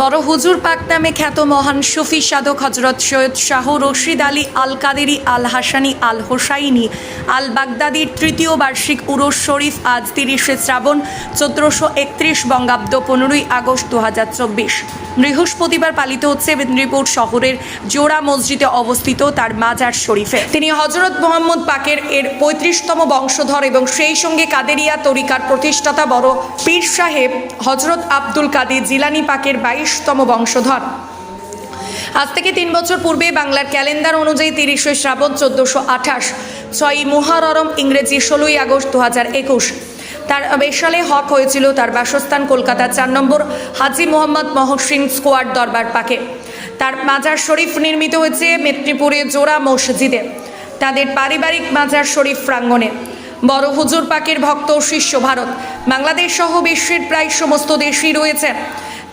বড় হুজুর পাক নামে খ্যাত মহান সুফি সাধক হজরত সৈয়দ শাহ রশিদ আলী আল কাদেরি আল হাসানি আল হোসাইনি আল বাগদাদির তৃতীয় বার্ষিক উরস শরীফ আজ তিরিশে শ্রাবণ চোদ্দশো একত্রিশ বঙ্গাব্দ পনেরোই আগস্ট দু হাজার চব্বিশ। বৃহস্পতিবার পালিত হচ্ছে মেদিনীপুর শহরের জোড়া মসজিদে অবস্থিত তার মাজার শরীফে। তিনি হজরত মোহাম্মদ পাকের এর পঁয়ত্রিশতম বংশধর এবং সেই সঙ্গে কাদেরিয়া তরিকার প্রতিষ্ঠাতা বড় পীর সাহেব হজরত আব্দুল কাদের জিলানি পাকের বাইশতম বংশধর। আজ থেকে তিন বছর পূর্বে বাংলার ক্যালেন্ডার অনুযায়ী তিরিশে শ্রাবণ চোদ্দোশো আঠাশ ছয়ই মুহাররম ইংরেজি ষোলোই আগস্ট দু হাজার একুশ। তার বেশালে হক হয়েছিল তার বাসস্থান কলকাতা চার নম্বর হাজি মোহাম্মদ মহসিন স্কোয়াড দরবার পাকে। তার মাজার শরীফ নির্মিত হয়েছে মেদিনীপুরে জোড়া মসজিদে। তাদের পারিবারিক মাজার শরীফ প্রাঙ্গণে। বড় হুজুর পাকের ভক্ত শিষ্য ভারত। বাংলাদেশ সহ বিশ্বের প্রায় সমস্ত দেশই রয়েছে।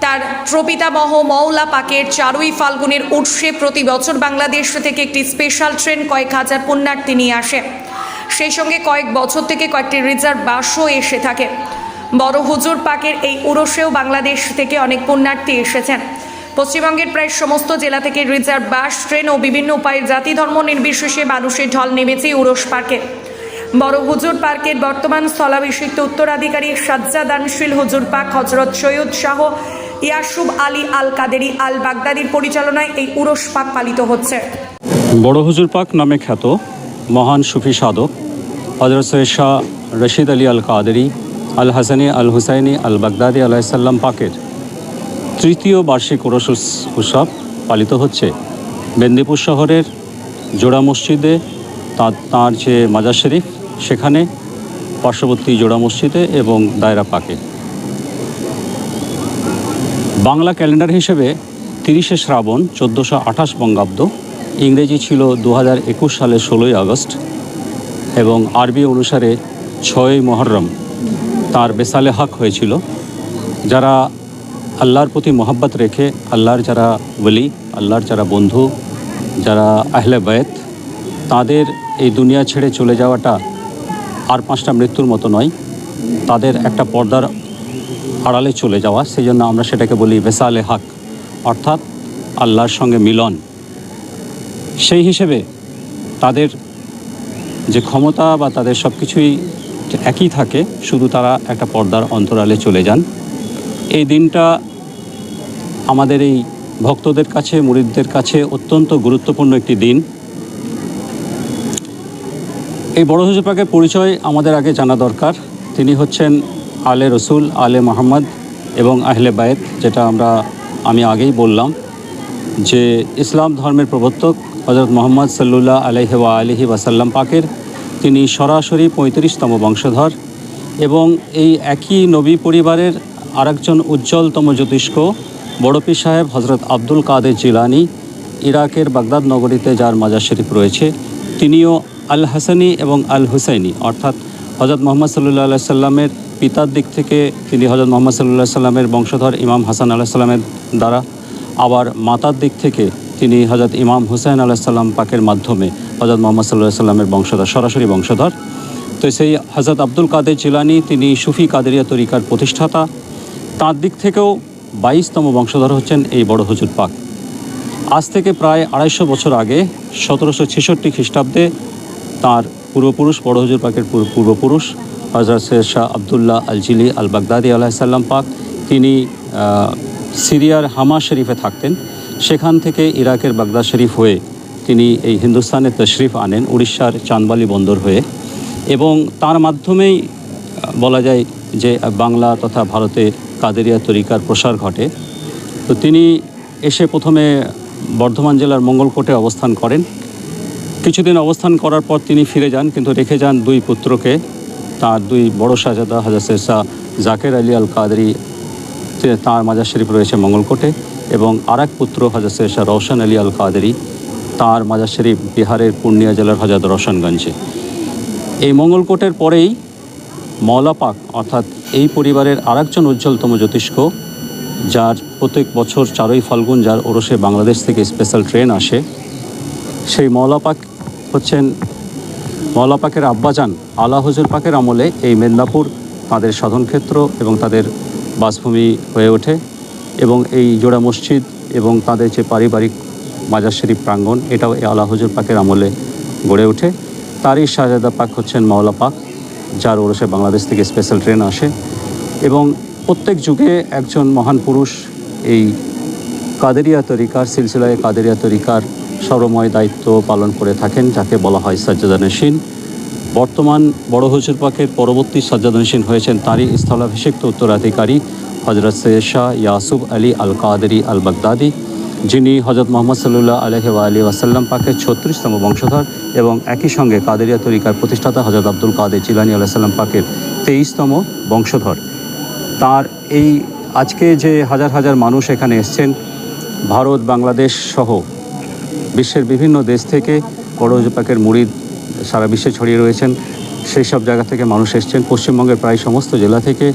তার প্রপিতামহ মৌলা পাকের চারুই ফাল্গুনের উৎসে প্রতি বছর বাংলাদেশ থেকে একটি স্পেশাল ট্রেন কয়েক হাজার পুণ্যার্থী নিয়ে আসে। সেই সঙ্গে কয়েক বছর থেকে কয়েকটি রিজার্ভ বাসও এসে থাকে। বড় হুজুর পাকের এই উরসেও বাংলাদেশ থেকে অনেক পুণ্যার্থী এসেছেন। পশ্চিমবঙ্গের প্রায় সমস্ত জেলা থেকে রিজার্ভ বাস ট্রেন ও বিভিন্ন উপায়ে জাতি ধর্ম নির্বিশেষে মানুষের ঢল নেমেছে উরস পার্কে। বড় হুজুর পার্কের বর্তমান স্থলাভিষিক্ত উত্তরাধিকারী সাজ্জাদানশীল হুজুর পাক হজরত সৈয়দ শাহ ইয়াসুব আলী আল কাদেরি আল বাগদাদির পরিচালনায় এই উরস পাক পালিত হচ্ছে। বড় হুজুর পাক নামে খ্যাত মহান সুফি সাধক হজরত সৈয়দ শাহ রশিদ আলী আল কাদেরি আল হাসানি আল হুসাইনি আল বাগদাদি আলাইসাল্লাম পাকের তৃতীয় বার্ষিক ওরস উৎস- উৎসব পালিত হচ্ছে। মেদিনীপুর শহরের জোড়া মসজিদে তার, তাঁর যে মাজার শরীফ, সেখানে পার্শ্ববর্তী জোড়া মসজিদে এবং দায়রা পাকে। বাংলা ক্যালেন্ডার হিসেবে তিরিশে শ্রাবণ চোদ্দোশো আঠাশ বঙ্গাব্দ, ইংরেজি ছিল দু হাজার একুশ সালের ষোলোই আগস্ট এবং আরবি অনুসারে ছয়ই মহরম। তার বেসালে হক হয়েছিল, যারা আল্লাহর প্রতি মহব্বত রেখে, আল্লাহর যারা ওলি, আল্লাহর যারা বন্ধু, যারা আহলে বায়েত তাদের এই দুনিয়া ছেড়ে চলে যাওয়াটা আর পাঁচটা মৃত্যুর মতো নয়। তাদের একটা পর্দার আড়ালে চলে যাওয়া সেই জন্য আমরা সেটাকে বলি বেসালে হাক, অর্থাৎ আল্লাহর সঙ্গে মিলন। সেই হিসেবে তাদের যে ক্ষমতা বা তাদের সব কিছুই একই থাকে, শুধু তারা একটা পর্দার অন্তরালে চলে যান। এই দিনটা আমাদের এই ভক্তদের কাছে, মুরিদদের কাছে অত্যন্ত গুরুত্বপূর্ণ একটি দিন। এই বড় হুজুর পাকের পরিচয় আমাদের আগে জানা দরকার। তিনি হচ্ছেন আলে রসুল, আলে মোহাম্মদ এবং আহলে বায়েত যেটা আমরা, আমি আগেই বললাম যে ইসলাম ধর্মের প্রবর্তক হজরত মোহাম্মদ সাল্লুল্লাহ আলহি ওয়া আলহি ওয়াসাল্লাম পাকের। তিনি সরাসরি পঁয়ত্রিশতম বংশধর এবং এই একই নবী পরিবারের আরেকজন উজ্জ্বলতম জ্যোতিষ্ক বড়পি সাহেব হজরত আব্দুল কাদের জিলানি, ইরাকের বাগদাদ নগরীতে যার মাজার শরীফ রয়েছে। তিনিও আল হাসানি এবং আল হুসাইনি অর্থাৎ হজরত মোহাম্মদ সাল্লুল্লাহ আল্লাহ সাল্লামের পিতার দিক থেকে তিনি হজরত মোহাম্মদ সাল্লাহ সাল্লামের বংশধর ইমাম হাসান আল্লাহ সাল্লামের দ্বারা, আবার মাতার দিক থেকে তিনি হজরত ইমাম হুসাইন আল্লাহ সাল্লাম পাকের মাধ্যমে হজরত মোহাম্মদ সাল্লাহ সাল্লামের বংশধর, সরাসরি বংশধর। তো সেই হজরত আব্দুল কাদের জিলানি তিনি সুফি কাদেরিয়া তরিকার প্রতিষ্ঠাতা। তার দিক থেকেও বাইশতম বংশধর হচ্ছেন এই বড় হজুর পাক। আজ থেকে প্রায় আড়াইশো বছর আগে, সতেরোশো ছেষট্টি খ্রিস্টাব্দে তার পূর্বপুরুষ, বড় হুজুর পাকের পূর্বপুরুষ হজরত সৈয়দ শাহ আবদুল্লাহ আল জিলি আল বাগদাদি আলাহিসাল্লাম পাক। তিনি সিরিয়ার হামা শরীফে থাকতেন। সেখান থেকে ইরাকের বাগদাদ শরীফ হয়ে তিনি এই হিন্দুস্তানে তশরিফ আনেন, উড়িষ্যার চাঁদবালি বন্দর হয়ে। এবং তার মাধ্যমেই বলা যায় যে বাংলা তথা ভারতে কাদেরিয়া তরিকার প্রসার ঘটে। তো তিনি এসে প্রথমে বর্ধমান জেলার মঙ্গলকোটে অবস্থান করেন। কিছুদিন অবস্থান করার পর তিনি ফিরে যান, কিন্তু রেখে যান দুই পুত্রকে, তার দুই বড় শাহজাদা হাজার শাহ জাকের আলী আল কাদরি তাঁর মাজার শরীফ রয়েছে মঙ্গলকোটে, এবং আর এক পুত্র হাজার শাহ রওশন আলী আল কাদেরি তাঁর মাজার শরীফ বিহারের পূর্ণিয়া জেলার হজরত রওশনগঞ্জে। এই মঙ্গলকোটের পরেই মৌলাপাক অর্থাৎ এই পরিবারের আরেকজন উজ্জ্বলতম জ্যোতিষ্ক, যার প্রত্যেক বছর চারই ফাল্গুন, যার ওরসে বাংলাদেশ থেকে স্পেশাল ট্রেন আসে, সেই মৌলাপাক হচ্ছেন মৌলাপাকের আব্বাজান আলা হুজুর পাকের আমলে এই মেদিনীপুর তাদের সাধনক্ষেত্র এবং তাদের বাসভূমি হয়ে ওঠে এবং এই জোড়া মসজিদ এবং তাদের যে পারিবারিক মাজার শরীফ প্রাঙ্গণ, এটাও এই আলা হজুর পাকের আমলে গড়ে ওঠে। তারই শাহজাদা পাক হচ্ছেন মাওলা পাক, যার ওরসে বাংলাদেশ থেকে স্পেশাল ট্রেন আসে এবং প্রত্যেক যুগে একজন মহান পুরুষ এই কাদেরিয়া তরিকার, সিলসিলায় কাদেরিয়া তরিকার সর্বময় দায়িত্ব পালন করে থাকেন, যাকে বলা হয় সাজ্জাদা নসীন বর্তমান বড় হজুর পাকের পরবর্তী সাজ্জাদা নসীন হয়েছেন তারই স্থলাভিষিক্ত উত্তরাধিকারী হজরত সৈয়দ শাহ ইয়াসুব আলী আল কাদেরি আল বাগদাদি যিনি হজরত মোহাম্মদ সাল্লাহ আলহি আলী ওয়াসাল্লাম পাকের ছত্রিশতম বংশধর এবং একই সঙ্গে কাদেরিয়া তরিকার প্রতিষ্ঠাতা হজরত আব্দুল কাদের জিলানি আল্লাহ সাল্লাম পাকের তেইশতম বংশধর। তার এই আজকে যে হাজার হাজার মানুষ এখানে এসছেন, ভারত, বাংলাদেশ সহ বিশ্বের বিভিন্ন দেশ থেকে বড় পাকের মুড়িদ সারা বিশ্বে ছড়িয়ে রয়েছেন। সেই সব জায়গা থেকে মানুষ এসছেন। পশ্চিমবঙ্গের প্রায় সমস্ত জেলা থেকে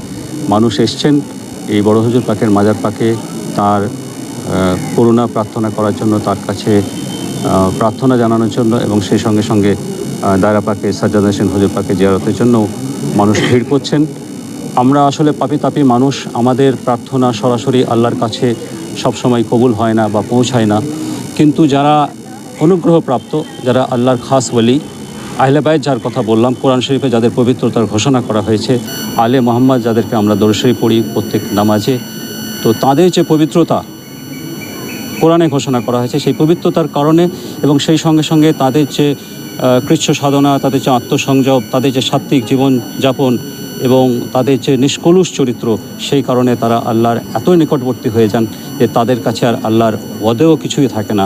মানুষ এসছেন এই বড় হুজুর পাকের মাজার পাকে তার করুণা প্রার্থনা করার জন্য, তার কাছে প্রার্থনা জানানোর জন্য এবং সেই সঙ্গে সঙ্গে দায়রা পাকে সাজ্জাদ হোসেন হুজুর পাকে জিয়ারতের জন্য মানুষ ভিড় করছেন। আমরা আসলে পাপি তাপি মানুষ। আমাদের প্রার্থনা সরাসরি আল্লাহর কাছে সবসময় কবুল হয় না বা পৌঁছায় না। কিন্তু যারা অনুগ্রহপ্রাপ্ত, যারা আল্লাহর খাস বলি আহলে বাইত যার কথা বললাম, কোরআন শরীফে যাদের পবিত্রতার ঘোষণা করা হয়েছে, আলে মোহাম্মদ যাদেরকে আমরা দর্শরী পড়ি প্রত্যেক নামাজে, তো তাদের যে পবিত্রতা কোরআনে ঘোষণা করা হয়েছে, সেই পবিত্রতার কারণে এবং সেই সঙ্গে সঙ্গে তাদের যে কৃচ্ছ সাধনা, তাদের যে আত্মসংযম, তাদের যে সাত্ত্বিক জীবনযাপন এবং তাদের যে নিষ্কলুষ চরিত্র, সেই কারণে তারা আল্লাহর এতই নিকটবর্তী হয়ে যান যে তাদের কাছে আর আল্লাহর ওয়াদেও কিছুই থাকে না।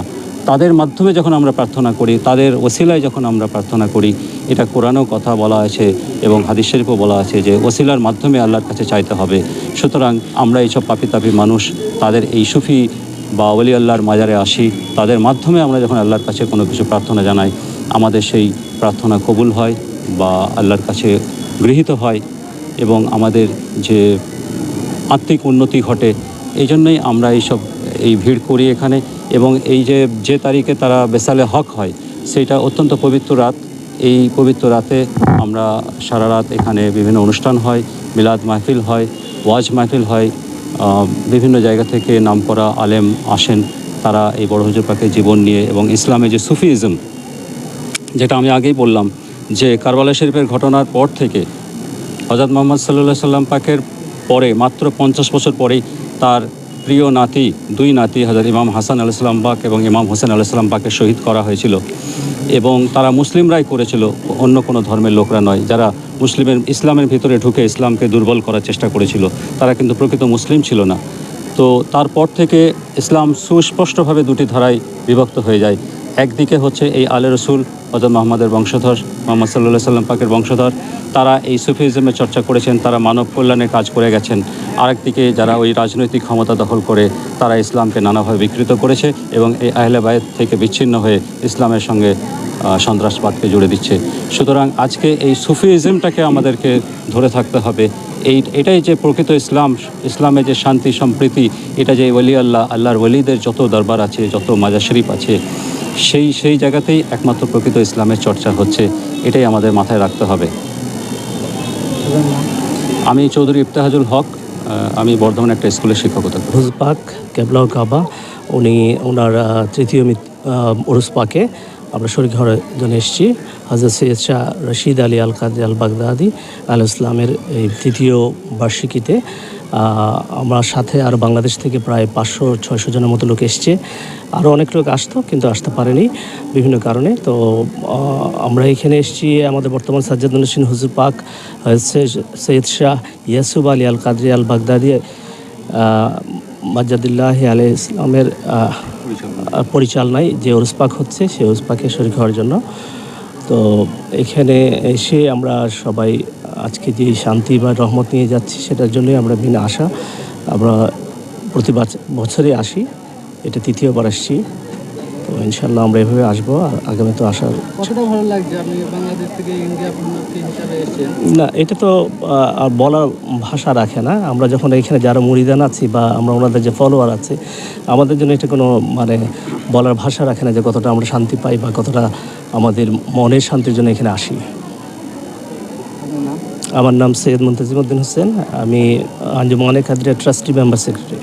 তাদের মাধ্যমে যখন আমরা প্রার্থনা করি, তাদের ওসিলায় যখন আমরা প্রার্থনা করি, এটা কোরআনেও কথা বলা আছে এবং হাদিস শরীফও বলা আছে যে ওসিলার মাধ্যমে আল্লাহর কাছে চাইতে হবে। সুতরাং আমরা এইসব পাপি তাপি মানুষ, তাদের এই সুফি বা অলি আল্লাহর মাজারে আসি। তাদের মাধ্যমে আমরা যখন আল্লাহর কাছে কোনো কিছু প্রার্থনা জানাই, আমাদের সেই প্রার্থনা কবুল হয় বা আল্লাহর কাছে গৃহীত হয়। এবং আমাদের যে আত্মিক উন্নতি ঘটে, এই জন্যই আমরা এইসব, এই ভিড় করি এখানে। এবং এই যে যে তারিখে তারা বেসালে হক হয় সেটা অত্যন্ত পবিত্র রাত। এই পবিত্র রাতে আমরা সারা রাত এখানে বিভিন্ন অনুষ্ঠান হয়, মিলাদ মাহফিল হয়, ওয়াজ মাহফিল হয় বিভিন্ন জায়গা থেকে নামকরা আলেম আসেন। তারা এই বড় হুজুর পাকের জীবন নিয়ে এবং ইসলামে যে সুফিজম যেটা আমি আগেই বললাম, যে কারবালা শরীফের ঘটনার পর থেকে হজরত মোহাম্মদ সাল্লাহ সাল্লাম পাকের পরে, মাত্র পঞ্চাশ বছর পরেই তার প্রিয় নাতি, দুই নাতি হজরত ইমাম হাসান আলাইসাল্লাম পাক এবং ইমাম হোসেন আলাইসাল্লাম পাকে শহীদ করা হয়েছিল এবং তারা মুসলিমরাই করেছিল, অন্য কোনো ধর্মের লোকরা নয়। যারা মুসলিমের, ইসলামের ভিতরে ঢুকে ইসলামকে দুর্বল করার চেষ্টা করেছিল, তারা কিন্তু প্রকৃত মুসলিম ছিল না। তো তারপর থেকে ইসলাম সুস্পষ্টভাবে দুটি ধারায় বিভক্ত হয়ে যায়। একদিকে হচ্ছে এই আলে রসুল হজরত মোহাম্মদের বংশধর, মোহাম্মদ সাল্লাহ সাল্লাম পাকের বংশধর। তারা এই সুফিজমের চর্চা করেছেন, তারা মানব কল্যাণের কাজ করে গেছেন। আরেকদিকে যারা ওই রাজনৈতিক ক্ষমতা দখল করে, তারা ইসলামকে নানাভাবে বিকৃত করেছে এবং এই আহলে বায়েত থেকে বিচ্ছিন্ন হয়ে ইসলামের সঙ্গে সন্ত্রাসবাদকে জুড়ে দিচ্ছে। সুতরাং আজকে এই সুফিজমটাকে আমাদেরকে ধরে থাকতে হবে। এই, এটাই যে প্রকৃত ইসলাম ইসলামের যে শান্তি, সম্প্রীতি, এটা যে ওলি আল্লাহ, আল্লাহর ওলিদের যত দরবার আছে, যত মাজার শরীফ আছে সেই সেই জায়গাতেই একমাত্র প্রকৃত ইসলামের চর্চা হচ্ছে। এটাই আমাদের মাথায় রাখতে হবে। আমি চৌধুরী ইফতেহাজুল হক আমি বর্ধমান একটা স্কুলের শিক্ষকতা করি পাক কেবলাউ কাবা উনি ওনার তৃতীয় আহ, পাকে আমরা শরীর ঘরের জন্য এসেছি। হজরত সৈয়দ শাহ রশিদ আলী আল কাদি আল বাগদাদি আল ইসলামের এই তৃতীয় বার্ষিকীতে। আমার সাথে আর বাংলাদেশ থেকে প্রায় পাঁচশো, ছয়শো জনের মতো লোক এসছে। আরও অনেক লোক আসতো, কিন্তু আসতে পারেনি বিভিন্ন কারণে। তো আমরা এখানে এসেছি, আমাদের বর্তমান সাজ্জাদুল হোসেন হুজুর পাক সৈয়দ শাহ ইয়াসুব আলী আল কাদরি আল বাগদাদি মাজাদুল্লাহ আলাই ইসলামের পরিচালনায় যে ওরসপাক হচ্ছে, সেই ওরসপাকে শরীর হওয়ার জন্য। তো এখানে এসে আমরা সবাই আজকে যে শান্তি বা রহমত নিয়ে যাচ্ছি সেটার জন্যই আমরা বিনা আশা আমরা প্রতি বছরে আসি। এটা তৃতীয়বার আসছি। তো ইনশাল্লাহ আমরা এভাবে আসব আর আগামী তো আসার ভালো লাগছে আপনি বাংলাদেশ থেকে ইন্ডিয়া পুণ্যার্থী হিসাবে এসেছেন? না এটা তো আর বলার ভাষা রাখে না। আমরা যখন এখানে যারা মুড়িদান আছি বা আমরা ওনাদের যে ফলোয়ার আছে আমাদের জন্য এটা কোনো মানে বলার ভাষা রাখে না যে কতটা আমরা শান্তি পাই বা কতটা আমাদের মনের শান্তির জন্য এখানে আসি। আমার নাম সৈয়দ মুন্তাজিম উদ্দিন হোসেন। আমি আঞ্জুমানে কাদরিয়া ট্রাস্টি মেম্বার সেক্রেটারি